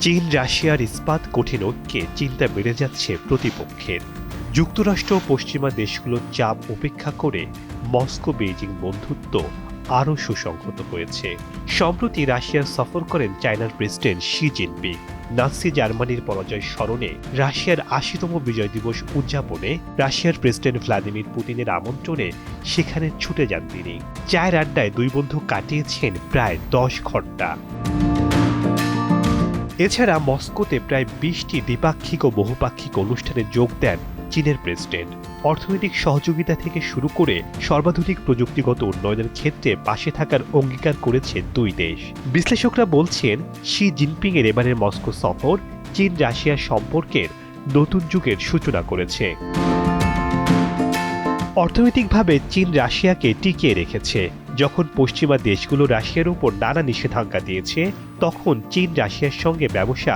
চীন রাশিয়ার ইস্পাত কঠিন ঐক্যে চিন্তা বেড়ে যাচ্ছে প্রতিপক্ষের। যুক্তরাষ্ট্র পশ্চিমা দেশগুলোর চাপ উপেক্ষা করে মস্কো বেইজিং বন্ধুত্ব আরও সুসংহত হয়েছে। সম্প্রতি রাশিয়া সফর করেন চায়নার প্রেসিডেন্ট শি জিনপিং। নাৎসি জার্মানির পরাজয় স্মরণে রাশিয়ার আশিতম বিজয় দিবস উদযাপনে রাশিয়ার প্রেসিডেন্ট ভ্লাদিমির পুতিনের আমন্ত্রণে সেখানে ছুটে যান তিনি। চায়ের আড্ডায় দুই বন্ধু কাটিয়েছেন প্রায় দশ ঘণ্টা এছাড়া মস্কোতে প্রায় বিশটি দ্বিপাক্ষিক ও বহুপাক্ষিক অনুষ্ঠানে যোগ দেন চীনের প্রেসিডেন্ট। অর্থনৈতিক সহযোগিতা থেকে শুরু করে সর্বাধুনিক প্রযুক্তিগত উন্নয়নের ক্ষেত্রে পাশে থাকার অঙ্গীকার করেছে দুই দেশ। বিশ্লেষকরা বলছেন, শি জিনপিং এর এবারের মস্কো সফর চীন রাশিয়ার সম্পর্কের নতুন যুগের সূচনা করেছে। অর্থনৈতিকভাবে চীন রাশিয়াকে টিকিয়ে রেখেছে। যখন পশ্চিমা দেশগুলো রাশিয়ার উপর নানা নিষেধাজ্ঞা দিয়েছে, তখন চীন রাশিয়ার সঙ্গে ব্যবসা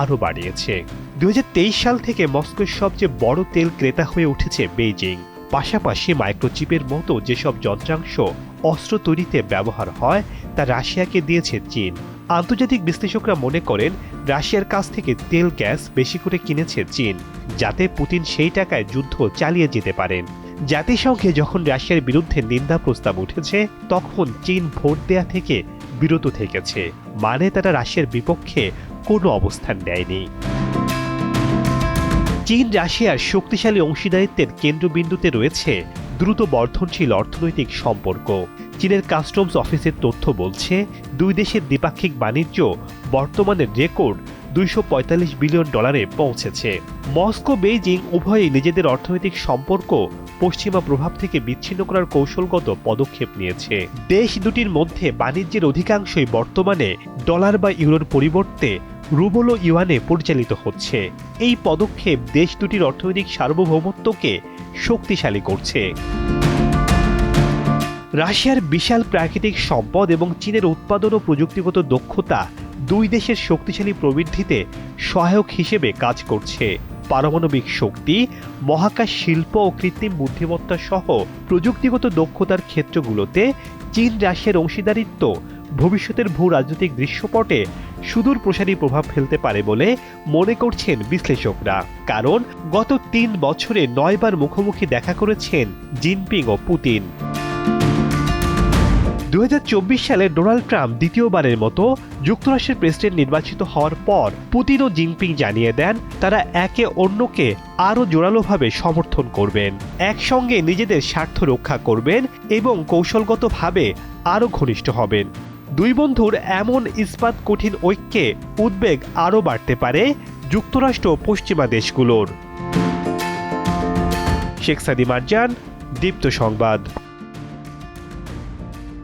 আরও বাড়িয়েছে। দু হাজার তেইশ সাল থেকে মস্কোর সবচেয়ে বড় তেল ক্রেতা হয়ে উঠেছে বেইজিং। পাশাপাশি মাইক্রোচিপের মতো যেসব যন্ত্রাংশ অস্ত্র তৈরিতে ব্যবহার হয়, তা রাশিয়াকে দিয়েছে চীন। আন্তর্জাতিক বিশ্লেষকরা মনে করেন, রাশিয়ার কাছ থেকে তেল গ্যাস বেশি করে কিনেছে চীন, যাতে পুতিন সেই টাকায় যুদ্ধ চালিয়ে যেতে পারেন। জাতিসংঘে যখন রাশিয়ার বিরুদ্ধে নিন্দা প্রস্তাব উঠেছে, তখন চীন ভোট দেয়া থেকে বিরত থেকেছে। মানে তারা রাশিয়ার বিপক্ষে কোনো অবস্থান নেয়নি। চীন রাশিয়ার শক্তিশালী অংশীদারিত্বের কেন্দ্রবিন্দুতে রয়েছে দ্রুত বর্ধনশীল অর্থনৈতিক সম্পর্ক। চীনের কাস্টমস অফিসের তথ্য বলছে, দুই দেশের দ্বিপাক্ষিক বাণিজ্য বর্তমানে রেকর্ড দুইশো পঁয়তাল্লিশ বিলিয়ন ডলারে পৌঁছেছে। মস্কো, বেইজিং উভয়ই নিজেদের অর্থনৈতিক সম্পর্ক পশ্চিমা প্রভাব থেকে বিচ্ছিন্ন করার কৌশলগত পদক্ষেপ নিয়েছে। দেশ দুটির মধ্যে বাণিজ্যের অধিকাংশই বর্তমানে ডলার বা ইউরোর পরিবর্তে রুবল ও ইউয়ানে পরিচালিত হচ্ছে। এই পদক্ষেপ দেশ দুটির অর্থনৈতিক সার্বভৌমত্বকে শক্তিশালী করছে। রাশিয়ার বিশাল প্রাকৃতিক সম্পদ এবং চীনের উৎপাদন ও প্রযুক্তিগত দক্ষতা দুই দেশের শক্তিশালী প্রবৃদ্ধিতে সহায়ক হিসেবে কাজ করছে। পারমাণবিক শক্তি, মহাকাশ শিল্প ও কৃত্রিম বুদ্ধিমত্তা সহ প্রযুক্তিগত দক্ষতার ক্ষেত্রগুলোতে চীন রাশিয়ার অংশীদারিত্ব ভবিষ্যতের ভূ রাজনৈতিক দৃশ্যপটে সুদূর প্রসারী প্রভাব ফেলতে পারে বলে মনে করছেন বিশ্লেষকরা। কারণ গত তিন বছরে নয়বার মুখোমুখি দেখা করেছেন জিনপিং ও পুতিন। দু হাজার চব্বিশ সালে ডোনাল্ড ট্রাম্প দ্বিতীয়বারের মতো যুক্তরাষ্ট্রের প্রেসিডেন্ট নির্বাচিত হওয়ার পর পুতিন ও জিনপিং জানিয়ে দেন, তারা একে অন্যকে আরও জোরালোভাবে সমর্থন করবেন, একসঙ্গে নিজেদের স্বার্থ রক্ষা করবেন এবং কৌশলগতভাবে আরও ঘনিষ্ঠ হবেন। দুই বন্ধুর এমন ইস্পাত কঠিন ঐক্যে উদ্বেগ আরও বাড়তে পারে যুক্তরাষ্ট্র পশ্চিমা দেশগুলোর। শেখ সাদি দীপ্ত সংবাদ।